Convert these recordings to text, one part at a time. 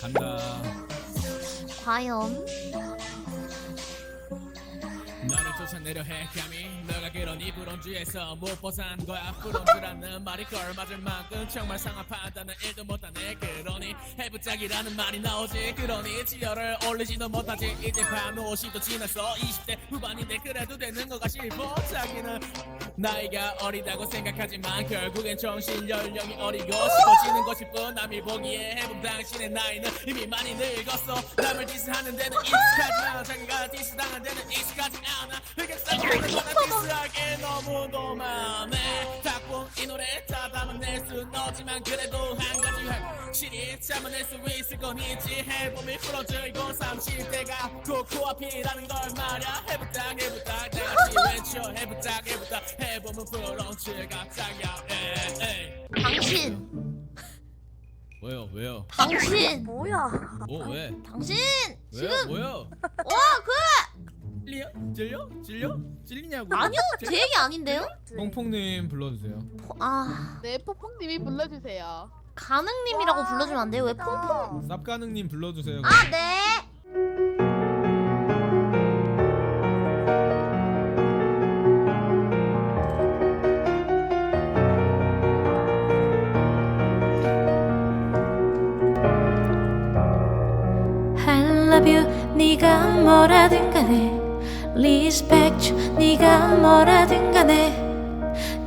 간다. 과연 너를 쫓아내려 해 감히 그런 이 브론즈에서 못 벗어난 거야. 브론즈라는 말이 걸 맞을 만큼 정말 상합하다는 일도 못하네. 그러니 해부짝이라는 말이 나오지. 그러니 지열을 올리지도 못하지. 이제 반 50도 지났어. 20대 후반인데 그래도 되는 거가 싶어. 자기는 나이가 어리다고 생각하지만 결국엔 정신 연령이 어리고 싶어지는 것일 뿐 남이 보기에 해본 당신의 나이는 이미 많이 늙었어. 남을 디스하는 데는 익숙하지 않아. 자기가 디스당한 데는 익숙하지 않아. 흑역사는 거나 디스하게 너무도 많네 닭봉 이 노래 다 담아낼 순 없지만 그래도 한 가지 확실히 참아낼 수 있을 건 있지. 해봄이 풀어들고 30대가 코코앞이라는 걸 말야. 해부탁 해부탁 다 같이 외쳐 해부탁 해부탁 해봄은 짝이야. 에이 당신. 왜요 왜요? 당신. 뭐야? 뭐 왜? 당신. 왜요 지금. 뭐요? 와그 찔려? 찔려? 찔려? 찔리냐고 아니요 제 얘기 아닌데요? 뽕뽕님 불러주세요 아 네, 포퐁님이 불러주세요. 가능님이라고 불러주면 안 돼요? 왜 퐁퐁? 쌉가능님 불러주세요 아 네. I love you 네가 뭐라든 간에 Respect 네가 뭐라든 간에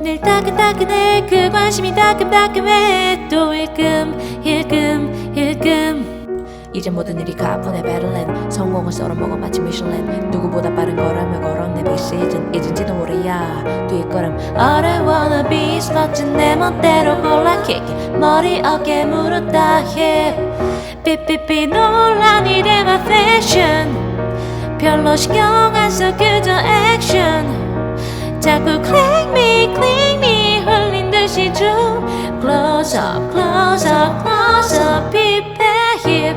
늘 따끈따끈해. 그 관심이 따끔따끔해. 또 일끔 일끔 일끔 이제 모든 일이 가뿐해 배틀랜 성공을 썰어먹어 마치 미슐랭 누구보다 빠른 걸음을 걸어 내 비 시즌 잊은지도 모르야. 뒷걸음. All I wanna be is 멋진 내 멋대로 kick. it. 머리 어깨 무릎 다. Hip 삐삐삐 논란이 돼 my fashion 별로 신경 안 써 그저 액션 자꾸 cling me cling me 흘린 듯이 쭉 close up close up close up hip hip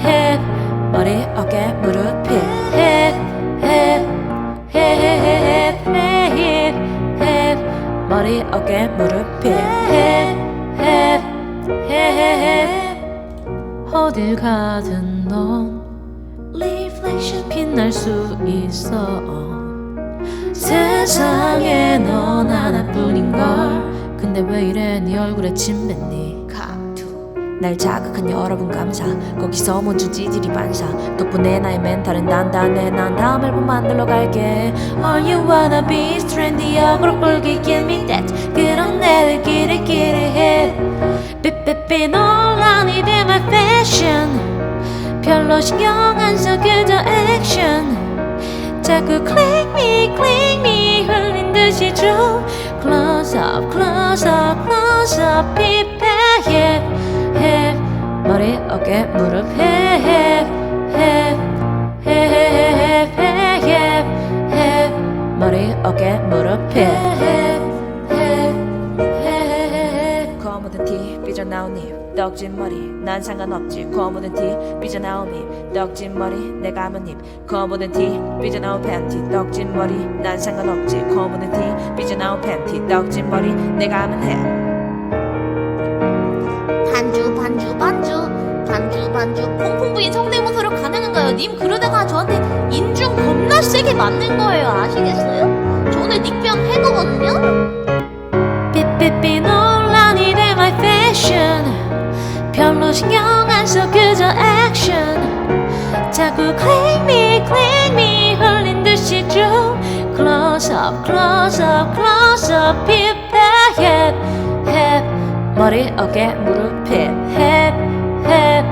hip 머리 어깨 무릎 hip 머리 어깨 무릎 hip 어딜 가든 넌 reflection 빛날 수 있어. 세상에 넌 하나뿐인걸. 근데 왜 이래 네 얼굴에 침 뱉니? 날 자극한 여러분 감사. 거기서 멈춘 찌질이 반사. 덕분에 나의 멘탈은 단단해. 난 다음 앨범 만들러 갈게. All you wanna be is trendy 어그로 끌기 give me that 그런 애들끼리 끼리 해. 삐삐삐 논 별로 신경 안 써 그저 액션 자꾸 click me click me 흘린 듯이 쭉 close up close up close up hip hip hip 머리 어깨 무릎 hip hip hip hip hip hip hip 머리 어깨 무릎 hip hip hip hip 거무든 티 삐져나온 잎 떡진 머리 난 상관없지. 거무든 티 삐져나온 잎 떡진 머리 내가 아는 잎 거무든 티 삐져나온 팬티. 떡진 머리 난 상관없지. 거무든 티 삐져나온 팬티. 떡진 머리 내가 아는 해. 반주 반주 반주. 반주 반주. 퐁퐁 부인 성대모사로 가능한가요? 님 그러다가 저한테 인중 겁나 세게 맞는 거예요. 아시겠어요? 저 오늘 닉변 해거거든요? 액션 자꾸 click me click me 흘린 듯이 쭉 close up close up close up hip hip hip 머리 어깨 무릎 hip hip hip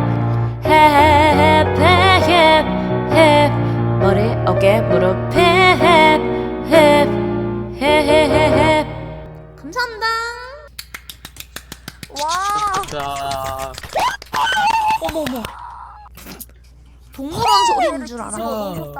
hip hip hip hip 머리 어깨 무릎 hip hip hip hip hip hip 감사합니다 와. 자, 어머머 동물원 소리인 줄 알아 너무.